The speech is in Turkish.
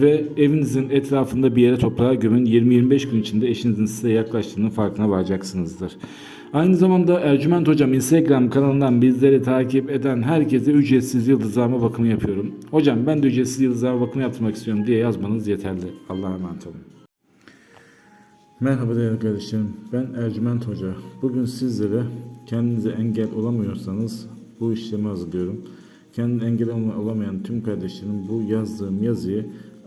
ve evinizin etrafında bir yere toprağa gömün. 20-25 gün içinde eşinizin size yaklaştığının farkına varacaksınızdır. Aynı zamanda Ercüment Hocam Instagram kanalından bizleri takip eden herkese ücretsiz yıldızlama bakımı yapıyorum. Hocam ben de ücretsiz yıldızlama bakımı yaptırmak istiyorum diye yazmanız yeterli. Allah'a emanet olun. Merhaba değerli kardeşlerim. Ben Ercüment Hoca. Bugün sizlere kendinize engel olamıyorsanız bu işlemi hazırlıyorum. Kendine engel olamayan tüm kardeşlerim bu yazdığım yazıyı